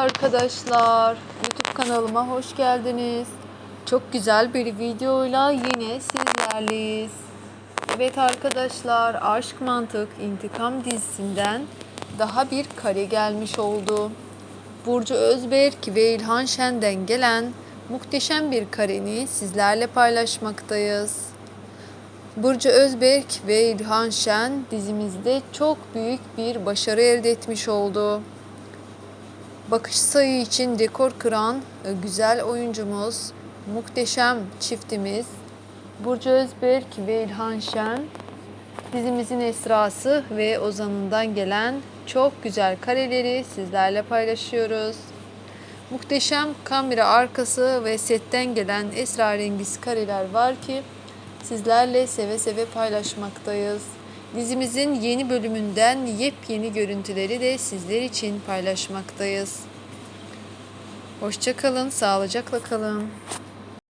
arkadaşlar. YouTube kanalıma hoş geldiniz. Çok güzel bir videoyla yine sizlerleyiz. Evet arkadaşlar, Aşk Mantık İntikam dizisinden daha bir kare gelmiş oldu. Burcu Özberk ve İlhan Şen'den gelen muhteşem bir kareni sizlerle paylaşmaktayız. Burcu Özberk ve İlhan Şen dizimizde çok büyük bir başarı elde etmiş oldu. Bakış sayı için dekor kıran e, güzel oyuncumuz, muhteşem çiftimiz Burcu Özberk ve İlhan Şen dizimizin esrası ve ozanından gelen çok güzel kareleri sizlerle paylaşıyoruz. Muhteşem kamera arkası ve setten gelen esrarengiz kareler var ki sizlerle seve seve paylaşmaktayız. Dizimizin yeni bölümünden yepyeni görüntüleri de sizler için paylaşmaktayız. Hoşçakalın, sağlıcakla kalın.